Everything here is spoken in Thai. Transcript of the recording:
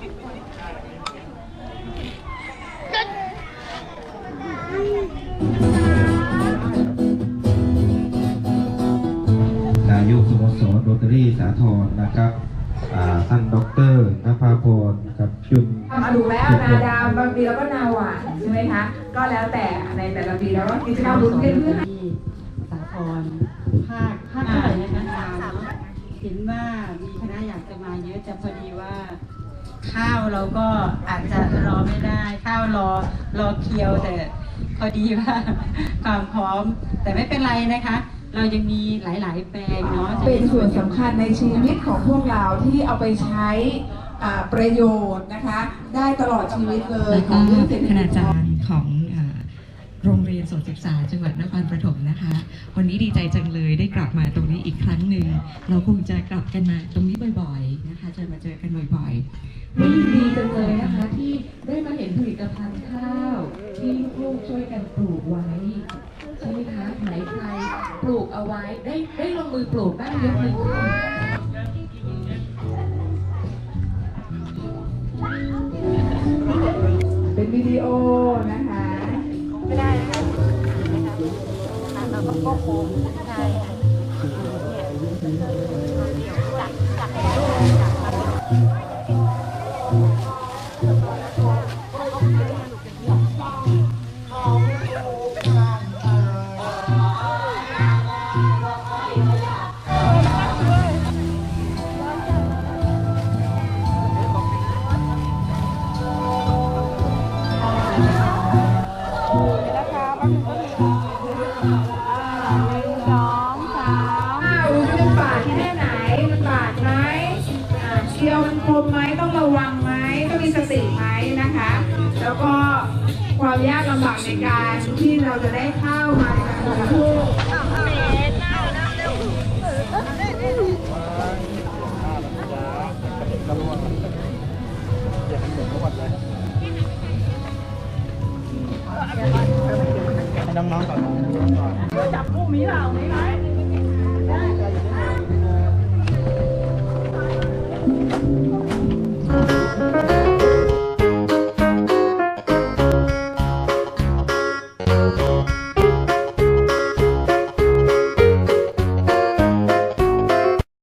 นายกสมสรโรตารี่สาธรนะครับท่านด็อกเตอร์นภาพรกับชุมมาดูแล้วนาดาวบางปีเราก็นาหวานใช่ไหมคะ ก็แล้วแต่ในแต่ละปีเราก็กิจกรรมรุ่นเพื่อนสาธรภาคภาคไหนนะคะเห็นว่ามีคณะอยากจะมาเยอะจะพอดีว่า ข้าวเราก็อาจจะรอไม่ได้ ข้าวรอรอเคียวแต่พอดีว่าความพร้อม แต่ไม่เป็นไรนะคะ เรายังมีหลาย ๆ แปลงเนาะๆเป็นส่วนสำคัญในชีวิตของพวกเราที่เอาไปใช้อ่าประโยชน์นะคะ ได้ตลอดชีวิตเลยแล้วขก็องเรื่องเศรษฐคกิณาจจารย์ของอ่าโรงเรียนโสตศึกษาจังหวัดนครปฐมนะคะ วันนี้ดีใจจัง บ่อยๆวันนี้ดีจังเลยนะคะที่ได้มาเห็นผลิตภัณฑ์ข้าว ที่ลูกๆช่วยกันปลูกไว้ใช่ไหมคะไหนใครปลูกเอาไว้ได้ได้ลงมือปลูกบ้างยกมือขึ้นเป็นวิดีโอนะคะอ้าวรู้ สึกมันบาดแค่ไหน มันบาดไหมอ่าเชียวมันคมไหมต้องระวังไหมต้องมีสติไหมนะคะ แล้วก็ความยากลำบากในการที่เราจะได้เข้ามาในการบริ น้องๆก่อน